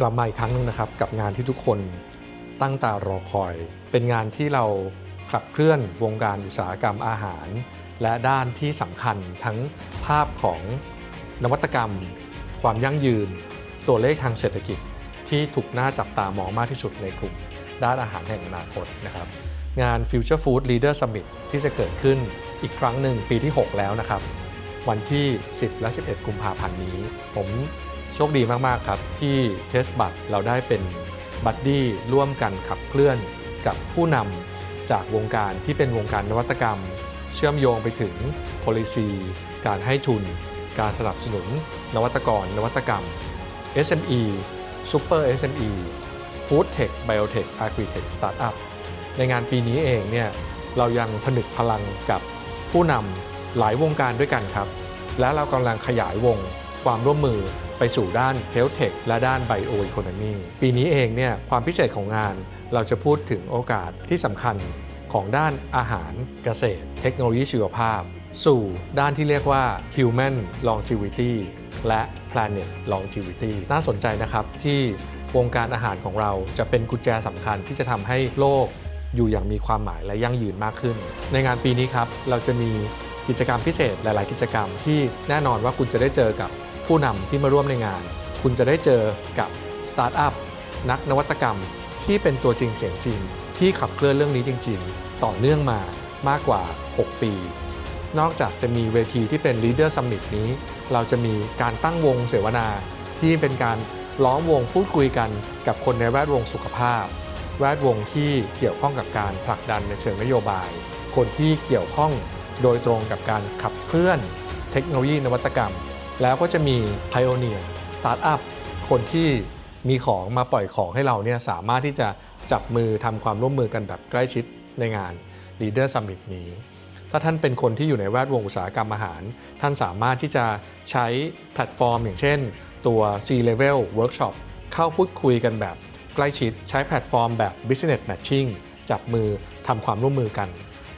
กลับมาอีกครั้งหนึงนะครับกับงานที่ทุกคนตั้งตารอคอย เป็นงานที่เราขับเคลื่อนวงการอุตสาหกรรมอาหาร และด้านที่สำคัญทั้งภาพของนวัตกรรม ความยั่งยืน ตัวเลขทางเศรษฐกิจที่ถูกน่าจับตามองมากที่สุดในกลุ่ม ด้านอาหารแห่งอนาคตนะครับ งาน Future Food Leader Summit ที่จะเกิดขึ้นอีกครั้งหนึ่งปีที่ 6 แล้วนะครับ วันที่ 10 และ 11 กุมภาพันธ์นี้ ผม โชคดีมากๆครับ ที่เทสบัตเราได้เป็นบัดดี้ร่วมกันขับเคลื่อนกับผู้นำจากวงการที่เป็นวงการนวัตกรรม เชื่อมโยงไปถึง policy การให้ทุน การสนับสนุน นวัตกร นวัตกรรม SME Super SME Food Tech Biotech Agri-Tech Startup ในงานปีนี้เองเนี่ยเรายังผนึกพลังกับผู้นำหลายวงการด้วยกันครับ และเรากำลังขยายวง ความร่วมมือไปสู่ด้าน Health Tech และด้าน Bio Economy ปีนี้เองเนี่ยความพิเศษของงานเราจะพูดถึงโอกาสที่สำคัญของด้านอาหารเกษตร เทคโนโลยีชีวภาพ สู่ด้านที่เรียกว่า Human Longevity และ Planet Longevity น่าสนใจนะครับที่วงการอาหารของเราจะเป็นกุญแจสำคัญที่จะทำให้โลกอยู่อย่างมีความหมายและยั่งยืนมากขึ้น ในงานปีนี้ครับ เราจะมีกิจกรรมพิเศษหลาย ๆ กิจกรรมที่แน่นอนว่าคุณจะได้เจอกับ ผู้นำที่มาร่วมในงาน คุณจะได้เจอกับสตาร์ทอัพนักนวัตกรรมที่เป็นตัวจริงเสียงจริง ที่ขับเคลื่อนเรื่องนี้จริง ๆ ต่อเนื่องมามากกว่า 6 ปี นอกจากจะมีเวทีที่เป็น Leader Summit นี้ เราจะมีการตั้งวงเสวนา ที่เป็นการล้อมวงพูดคุยกันกับคนในแวดวงสุขภาพ แวดวงที่เกี่ยวข้องกับการผลักดันในเชิงนโยบาย คนที่เกี่ยวข้องโดยตรงกับการขับเคลื่อน เทคโนโลยีนวัตกรรม แล้วก็จะมี Pioneer Startup คนที่มีของมาปล่อยของให้เราเนี่ยสามารถที่จะจับมือทำความร่วมมือกันแบบใกล้ชิดในงาน Leader Summit นี้ ถ้าท่านเป็นคนที่อยู่ในแวดวงอุตสาหกรรมอาหาร ท่านสามารถที่จะใช้แพลตฟอร์ม อย่างเช่น ตัว C-Level Workshop เข้าพูดคุยกันแบบใกล้ชิด ใช้แพลตฟอร์มแบบ Business Matching จับมือทำความร่วมมือกัน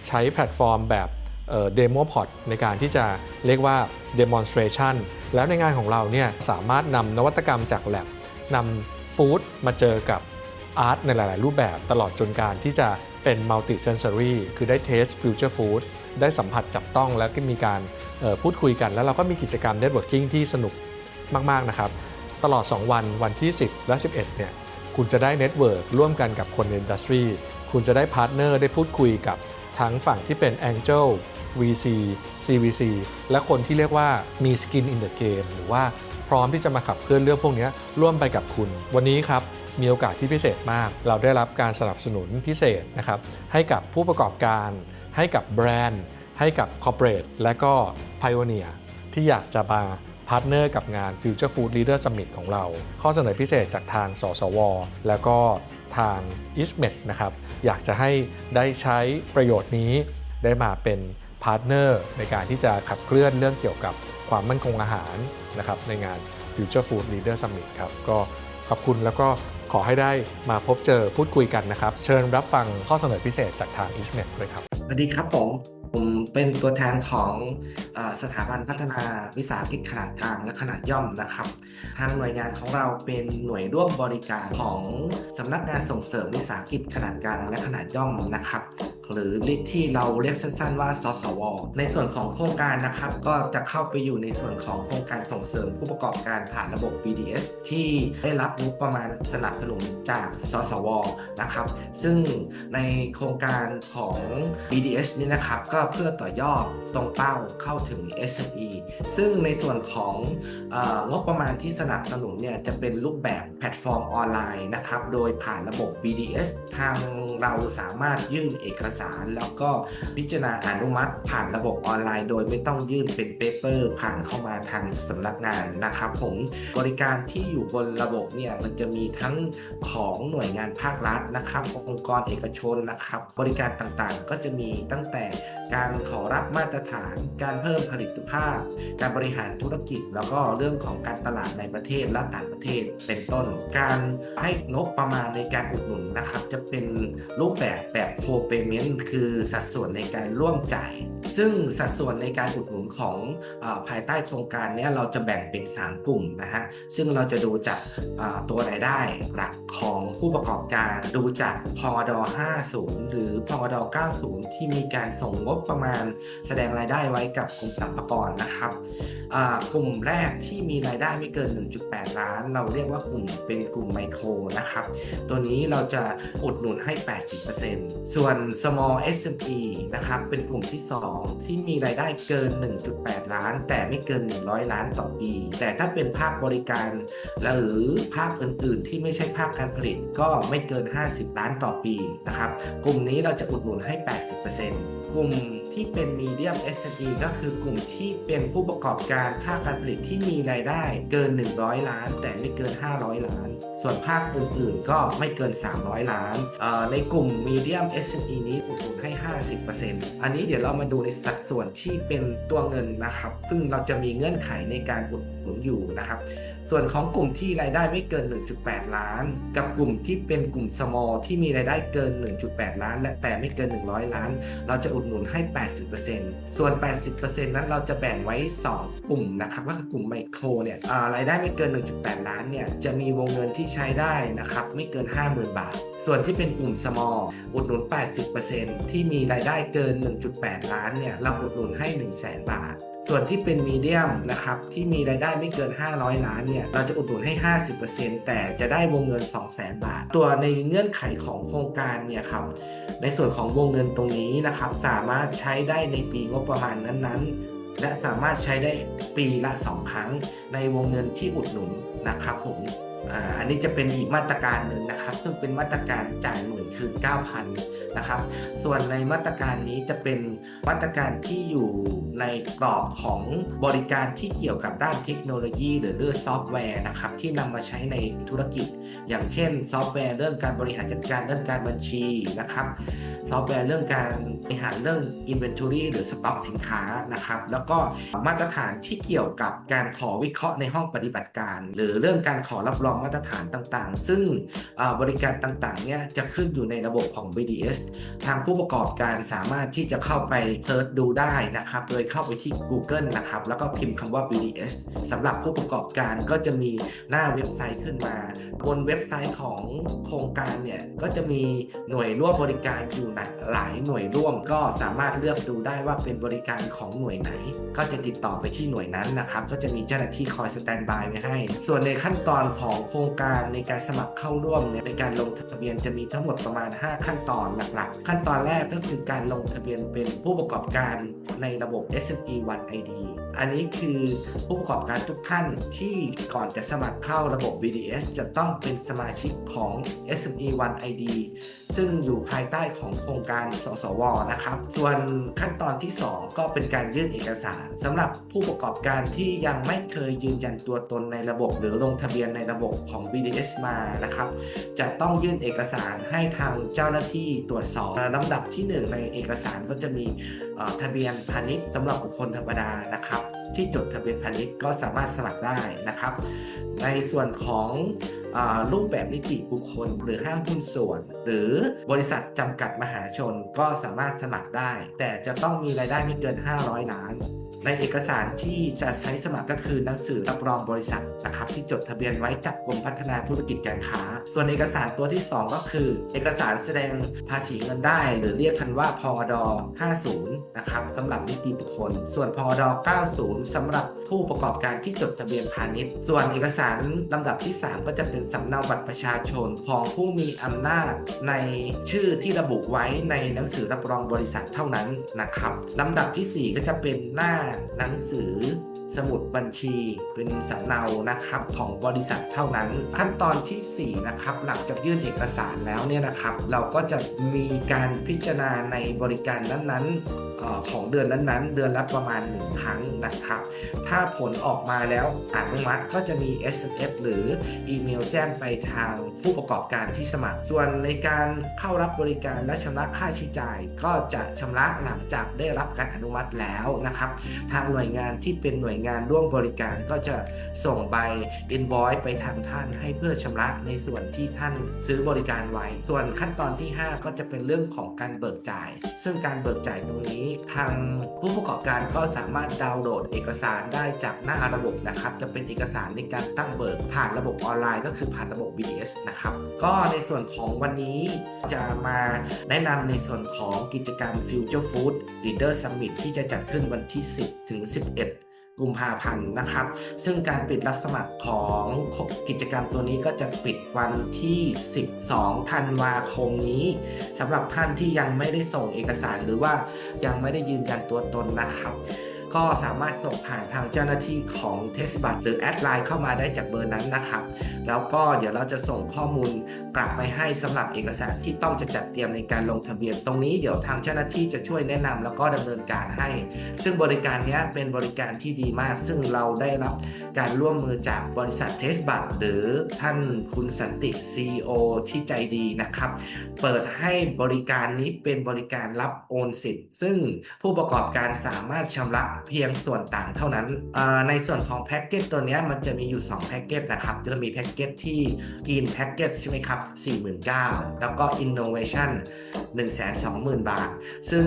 ใช้แพลตฟอร์มแบบเดโมพอดในการที่จะเรียกว่า Demonstration แล้วในงานของเราเนี่ยสามารถนำนวัตกรรมจาก Lab นำฟู้ดมาเจอกับอาร์ตในหลาย ๆ รูปแบบตลอดจนการที่จะเป็น multi sensory คือได้ taste future food ได้สัมผัสจับต้องแล้วก็มีการพูดคุยกัน แล้วเราก็มีกิจกรรม networking ที่สนุกมาก ๆ นะครับ ตลอด 2 วันวันที่ 10 และ 11 เนี่ยคุณจะได้เน็ตเวิร์กร่วมกันกับคนในอินดัสทรีคุณจะได้พาร์ทเนอร์ได้พูดคุยกับ ทั้งฝั่งที่เป็น Angel VC CVC และคนที่เรียกว่ามี Skin in the Game หรือว่าพร้อมที่จะมาขับเคลื่อนเรื่องพวกนี้ร่วมไปกับคุณ วันนี้ครับมีโอกาสที่พิเศษมาก เราได้รับการสนับสนุนพิเศษนะครับให้กับผู้ประกอบการ ให้กับแบรนด์ ให้กับคอร์เปอเรทและก็ Pioneer ที่อยากจะมาพาร์ทเนอร์กับงาน Future Food Leader Summit ของเรา ข้อเสนอพิเศษจากทาง สสว แล้วก็ ทาง i s m e t นะครับอยากจะให้ได้ใช้ประโยชน์นี้ได้มาเป็นพาร์ทเนอร์ในการที่จะขับเคลื่อนเรื่องเกี่ยวกับความมั่นคงอาหารนะครับในงาน Future Food Leader Summit ครับก็ขอบคุณแล้วก็ขอให้ได้มาพบเจอพูดคุยกันนะครับ เชิญรับฟังข้อเสนอพิเศษจากทาง i s m e t ด้วยครับสวัสดีครับผม ผมเป็นตัวแทนของอสถาบันพัฒนาวิสาหกิจขนาดกลางและขนาดย่อมนะครับ ทางหน่วยงานของเราเป็นหน่วยร่วมบริการของสำนักงานส่งเสริมวิสาหกิจขนาดกลางและขนาดย่อมนะครับ หรือลิที่เราเรียกสั้นๆว่าสสว ในส่วนของโครงการนะครับ ก็จะเข้าไปอยู่ในส่วนของโครงการส่งเสริมผู้ประกอบการผ่านระบบ BDS ที่ได้รับงบประมาณสนับสนุนจากสสวนะครับ ซึ่งในโครงการของ BDS นี้นะครับก็เพื่อต่อยอดตรงเป้าเข้าถึง SME ซึ่งในส่วนของเองบประมาณที่สนับสนุนเนี่ยจะเป็นรูปแบบแพลตฟอร์มออนไลน์นะครับ โดยผ่านระบบ BDS ทางเราสามารถยื่นเอกสารแล้วก็พิจารณาอนุมัติ ผ่านระบบออนไลน์ โดยไม่ต้องยื่นเป็นเปเปอร์ ผ่านเข้ามาทางสำนักงานนะครับผมบริการที่อยู่บนระบบเนี่ยมันจะมีทั้งของหน่วยงานภาครัฐนะครับ องค์กรเอกชนนะครับ บริการต่างๆ ก็จะมีตั้งแต่ การขอรับมาตรฐาน การเพิ่มผลิตภาพ การบริหารธุรกิจ แล้วก็เรื่องของการตลาดในประเทศและต่างประเทศเป็นต้น การให้งบประมาณในการอุดหนุนนะครับ จะเป็นรูปแบบแบบโคเปเมนต์คือสัดส่วนในการร่วมจ่าย ซึ่งสัดส่วนในการอุดหนุนของอภายใต้โครงการนี้เราจะแบ่งเป็น 3 กลุ่มนะฮะซึ่งเราจะดูจากตัวรายได้หลักของผู้ประกอบการดูจากพอด50 หรือพอด90 ที่มีการส่งงบประมาณ แสดงรายได้ไว้กับกลุ่มสรรพากรนะครับกลุ่มแรกที่มีรายได้ไม่เกิน 1.8 ล้าน เราเรียกว่ากลุ่มเป็นกลุ่มไมโครนะครับ ตัวนี้เราจะอุดหนุนให้ 80%ส่วน small SME นะครับเป็นกลุ่มที่ 2ที่มีรายได้เกิน 1.8 ล้าน แต่ไม่เกิน 100 ล้านต่อปี แต่ถ้าเป็นภาคบริการ หรือภาคอื่น ๆ ที่ไม่ใช่ภาคการผลิตก็ไม่เกิน 50 ล้านต่อปีนะครับกลุ่มนี้เราจะอุดหนุนให้ 80%กลุ่มที่เป็น medium SME ก็คือกลุ่มที่เป็นผู้ประกอบการภาคการผลิตที่มีรายได้เกิน 100 ล้าน แต่ไม่เกิน 500 ล้าน ส่วนภาคอื่น ๆ ก็ไม่เกิน 300 ล้านในกลุ่ม medium SME นี้อุดหนุนให้ 50%อันนี้เดี๋ยวเรามาดูในสัดส่วนที่เป็นตัวเงินนะครับ ซึ่งเราจะมีเงื่อนไขในการอุดหนุนอยู่นะครับ ส่วนของกลุ่มที่รายได้ไม่เกิน 1.8 ล้าน กับกลุ่มที่เป็นกลุ่ม small ที่มีรายได้เกิน 1.8 ล้าน และแต่ไม่เกิน 100 ล้าน เราจะอุดหนุนให้ 80%ส่วน 80%นั้นเราจะแบ่งไว้ 2 กลุ่มนะครับก็คือกลุ่มไมโครเนี่ยรายได้ไม่เกิน 1.8 ล้านเนี่ยจะมีวงเงินที่ใช้ได้นะครับไม่เกิน 50,000 บาท ส่วนที่เป็นกลุ่ม small อุดหนุน 80%ที่มีรายได้เกิน 1.8 ล้านเนี่ยเราอุดหนุนให้ 100,000บาท ส่วนที่เป็นมีเดียมนะครับที่มีรายได้ไม่เกิน 500 ล้านเนี่ยเราจะอุดหนุนให้ 50%แต่จะได้วงเงิน 200,000 บาท ตัวในเงื่อนไขของโครงการเนี่ยครับในส่วนของวงเงินตรงนี้นะครับสามารถใช้ได้ในปีงบประมาณนั้นๆ และสามารถใช้ได้ปีละ 2 ครั้งในวงเงินที่อุดหนุนนะครับผม อันนี้จะเป็นอีกมาตรการหนึ่งนะครับ ซึ่งเป็นมาตรการจ่ายหมื่นคืน 9,000 นะครับ ส่วนในมาตรการนี้จะเป็นมาตรการที่อยู่ในกรอบของบริการที่เกี่ยวกับด้านเทคโนโลยี หรือเรื่องซอฟต์แวร์นะครับที่นำมาใช้ในธุรกิจ อย่างเช่น ซอฟต์แวร์เรื่องการบริหารจัดการเรื่องการบัญชีนะครับ ซอฟต์แวร์เรื่องการบริหารเรื่อง Inventory หรือสต็อกสินค้านะครับ แล้วก็มาตรฐานที่เกี่ยวกับการขอวิเคราะห์ในห้องปฏิบัติการ หรือเรื่องการขอรับรองมาตรฐานต่างๆ ซึ่งบริการต่างๆเนี่ยจะขึ้นอยู่ในระบบของ BDS ทางผู้ประกอบการสามารถที่จะเข้าไปเซิร์ชดูได้นะครับ โดยเข้าไปที่ Google นะครับ แล้วก็พิมพ์คำว่า BDS สำหรับผู้ประกอบการก็จะมีหน้าเว็บไซต์ขึ้นมา บนเว็บไซต์ของโครงการเนี่ยก็จะมีหน่วยร่วมบริการอยู่หลายหน่วยร่วม ก็สามารถเลือกดูได้ว่าเป็นบริการของหน่วยไหน ก็จะติดต่อไปที่หน่วยนั้นนะครับ ก็จะมีเจ้าหน้าที่คอยสแตนบายไว้ให้ ส่วนในขั้นตอนของโครงการในการสมัครเข้าร่วมเนี่ยในการลงทะเบียนจะมีทั้งหมดประมาณ 5 ขั้นตอนหลัก ๆ ขั้นตอนแรกก็คือการลงทะเบียนเป็นผู้ประกอบการในระบบ SME One ID อันนี้คือผู้ประกอบการทุกท่านที่ก่อนจะสมัครเข้าระบบ BDS จะต้องเป็นสมาชิกของ SME One ID ซึ่งอยู่ภายใต้ของโครงการสสวนะครับ ส่วนขั้นตอนที่ 2 ก็เป็นการยื่นเอกสารสำหรับผู้ประกอบการที่ยังไม่เคยยืนยันตัวตนในระบบ หรือลงทะเบียนในระบบของ BDS มานะครับ จะต้องยื่นเอกสารให้ทางเจ้าหน้าที่ตรวจสอบลำดับที่ 1 ในเอกสารก็จะมี ทะเบียนพาณิชย์สำหรับบุคคลธรรมดานะครับ ที่จดทะเบียนพาณิชย์ก็สามารถสมัครได้นะครับ ในส่วนของอรูปแบบนิติบุคคล หรือห้างหุ้นส่วน หรือบริษัทจำกัดมหาชนก็สามารถสมัครได้ แต่จะต้องมีรายได้ไม่เกิน 500 ล้าน ในเอกสารที่จะใช้สมัครก็คือหนังสือรับรองบริษัทนะครับที่จดทะเบียนไว้กับกรมพัฒนาธุรกิจการค้า ส่วนเอกสารตัวที่ 2 ก็คือ เอกสารแสดงภาษีเงินได้ หรือเรียกกันว่าพอด50 นะครับสำหรับนิติบุคคล ส่วนพอด90สำหรับผู้ประกอบการที่จดทะเบียนพาณิชย์ ส่วนเอกสารลำดับที่ 3 ก็จะเป็นสำเนาบัตรประชาชนของผู้มีอำนาจในชื่อที่ระบุไว้ในหนังสือรับรองบริษัทเท่านั้นนะครับลำดับทีสี่4 ก็จะเป็นหน้าหนังสือสมุดบัญชีเป็นสำเนานะครับของบริษัทเท่านั้น ขั้นตอนทีสี่ 4 นะครับ หลังจากยื่นเอกสารแล้วเนี่ยนะครับ เราก็จะมีการพิจารณาในบริการนั้นๆ ของเดือนนั้นๆ เดือนละประมาณ 1 ครั้งนะครับ ถ้าผลออกมาแล้วอนุมัติก็จะมี SMS หรืออีเมลแจ้งไปทางผู้ประกอบการที่สมัคร ส่วนในการเข้ารับบริการและชำระค่าใช้จ่าย ก็จะชำระหลังจากได้รับการอนุมัติแล้วนะครับ ทางหน่วยงานที่เป็นหน่วยงานร่วมบริการก็จะส่งใบ invoice ไปทางท่านให้เพื่อชำระในส่วนที่ท่านซื้อบริการไว้ ส่วนขั้นตอนที่ 5 ก็จะเป็นเรื่องของการเบิกจ่าย ซึ่งการเบิกจ่ายตรงนี้ทางผู้ประกอบการก็สามารถดาวน์โหลดเอกสารได้จากหน้าระบบนะครับ จะเป็นเอกสารในการตั้งเบิกผ่านระบบออนไลน์ ก็คือผ่านระบบ BDS นะครับ ก็ในส่วนของวันนี้จะมาแนะนำในส่วนของกิจกรรม Future Food Leader Summit ที่จะจัดขึ้นวันที่ 10 ถึง 11 กุมภาพันธ์นะครับ ซึ่งการปิดรับสมัครของกิจกรรมตัวนี้ก็จะปิดวันที่ 12 ธันวาคมนี้สำหรับท่านที่ยังไม่ได้ส่งเอกสารหรือว่ายังไม่ได้ยืนยันตัวตนนะครับ ก็สามารถส่งผ่านทางเจ้าหน้าที่ของเทสบัตหรือแอดไลน์เข้ามาได้จากเบอร์นั้นนะครับ แล้วก็เดี๋ยวเราจะส่งข้อมูลกลับไปให้สำหรับเอกสารที่ต้องจะจัดเตรียมในการลงทะเบียน ตรงนี้เดี๋ยวทางเจ้าหน้าที่จะช่วยแนะนำแล้วก็ดำเนินการให้ ซึ่งบริการนี้เป็นบริการที่ดีมาก ซึ่งเราได้รับการร่วมมือจากบริษัทเทสบัตหรือท่านคุณสันติ CEO ที่ใจดีนะครับ เปิดให้บริการนี้เป็นบริการรับโอนสิทธิ์ ซึ่งผู้ประกอบการสามารถชำระเพียงส่วนต่างเท่านั้น ในส่วนของแพ็กเกจตัวนี้มันจะมีอยู่ 2แพ็กเกจนะครับ จะมีแพ็กเกจที่กินแพ็กเกจใช่ไหมครับ49,000 แล้วก็ Innovation 120,000 บาท ซึ่ง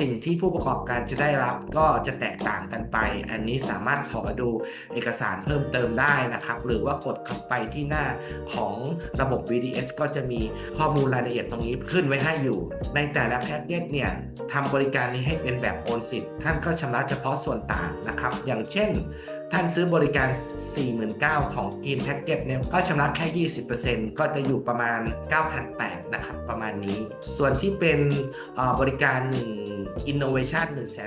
สิ่งที่ผู้ประกอบการจะได้รับก็จะแตกต่างกันไป อันนี้สามารถขอดูเอกสารเพิ่มเติมได้นะครับ หรือว่ากดเข้าไปที่หน้าของระบบ VDS ก็จะมีข้อมูลรายละเอียดตรงนี้ขึ้นไว้ให้อยู่ ในแต่ละแพ็กเกจเนี่ยทำบริการนี้ให้เป็นแบบโอนสิทธิ์ท่านก็ชำระเฉพาะาะส่วนต่างนะครับ อย่างเช่น ท่านซื้อบริการ 49,000 ของกินแพ็กเกจเนี่ยก็ชำระแค่ 20%ก็จะอยู่ประมาณ 9,800 นะครับ ประมาณนี้ ส่วนที่เป็นบริการ 1 Innovation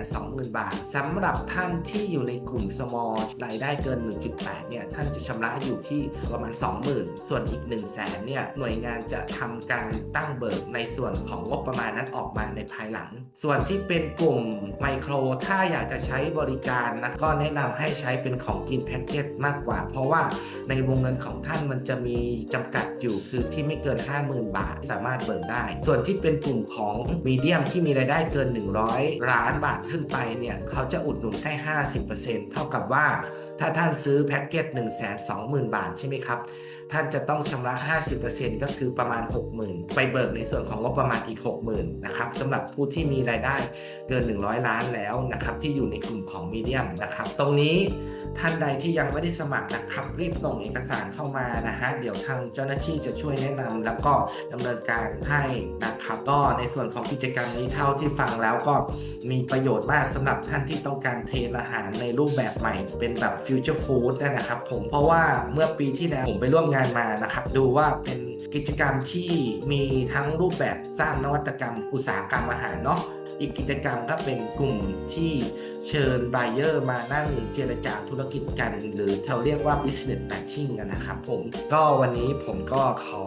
120,000 บาทสำหรับท่านที่อยู่ในกลุ่ม small รายได้เกิน 1.8 เนี่ย ท่านจะชำระอยู่ที่ประมาณ 20,000 ส่วนอีก 1 0 0 0 0แสนเนี่ย หน่วยงานจะทำการตั้งเบิกในส่วนของงบประมาณนั้นออกมาในภายหลัง ส่วนที่เป็นกลุ่มไมโคร ถ้าอยากจะใช้บริการนะก็แนะนำให้ใช้เป็นของกินแพ็กเกจมากกว่า เพราะว่าในวงเงินของท่านมันจะมีจำกัดอยู่คือที่ไม่เกิน 50,000 บาทสามารถเบิกได้ ส่วนที่เป็นกลุ่มของมีเดียมที่มีรายได้เกิน 100 ล้านบาทขึ้นไปเนี่ยเขาจะอุดหนุนแค่50%เท่ากับว่า ถ้าท่านซื้อแพ็กเกจ120,000 บาทใช่ไหมครับ ท่านจะต้องชำระ 50%ก็คือประมาณ 60,000 ไปเบิกในส่วนของงบประมาณอีก 60,000นะครับสำหรับผู้ที่มีรายได้เกิน 100 ล้านแล้วนะครับที่อยู่ในกลุ่มของมีเดียมนะครับตรงนี้ท่านใดที่ยังไม่ได้สมัครนะครับรีบส่งเอกสารเข้ามานะฮะเดี๋ยวทางเจ้าหน้าที่จะช่วยแนะนำแล้วก็ดำเนินการให้นะครับก็ในส่วนของกิจกรรมนี้เท่าที่ฟังแล้วก็มีประโยชน์มากสำหรับท่านที่ต้องการเทรนอาหารในรูปแบบใหม่ เป็นแบบฟิวเจอร์ฟู้ดนะครับผมเพราะว่าเมื่อปีที่แล้วผมไปร่วมงานมานะครับ ดูว่าเป็นกิจกรรมที่มีทั้งรูปแบบสร้างนวัตกรรม อุตสาหกรรมอาหารเนาะอีกกิจกรรมก็เป็นกลุ่มที่เชิญ b บเออร์มานั่งเจรจาธุรกิจกัน หรือเราเรียกว่า business matching กันนะครับผม ก็วันนี้ผมก็ขอ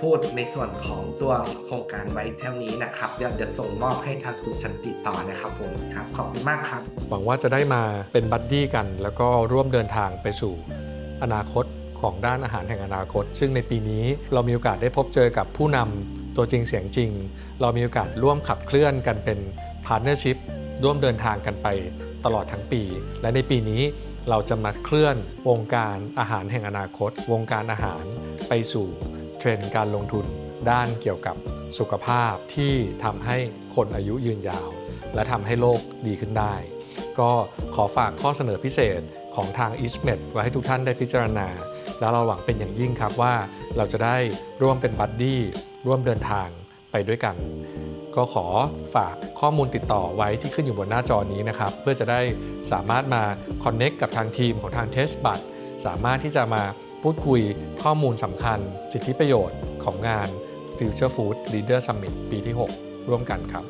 พูดในส่วนของตัวโครงการไว้เท่านี้นะครับ เดี๋ยวจะส่งมอบให้ทางคุณสันติต่อนะครับผมครับ ขอบคุณมากครับ หวังว่าจะได้มาเป็นบัดดี้กัน แล้วก็ร่วมเดินทางไปสู่อนาคต ของด้านอาหารแห่งอนาคต ซึ่งในปีนี้เรามีโอกาสได้พบเจอกับผู้นำตัวจริงเสียงจริง เรามีโอกาสร่วมขับเคลื่อนกันเป็นพาร์เนอร์ชิพร่วมเดินทางกันไปตลอดทั้งปี และในปีนี้เราจะมาเคลื่อนวงการอาหารแห่งอนาคต วงการอาหารไปสู่เทรนด์การลงทุนด้านเกี่ยวกับสุขภาพที่ทำให้คนอายุยืนยาว และทำให้โลกดีขึ้นได้ ก็ขอฝากข้อเสนอพิเศษของทาง e a s t m e d ไว้ให้ทุกท่านได้พิจารณา แล้วเราหวังเป็นอย่างยิ่งครับว่าเราจะได้ร่วมเป็นบัดดี้ร่วมเดินทางไปด้วยกัน ก็ขอฝากข้อมูลติดต่อไว้ที่ขึ้นอยู่บนหน้าจอนี้นะครับ เพื่อจะได้สามารถมาคอนเน็กกับทางทีมของทางเทสบัตสามารถที่จะมาพูดคุยข้อมูลสำคัญ สิทธิประโยชน์ของงาน Future Food Leader Summit ปีที่ 6 ร่วมกันครับ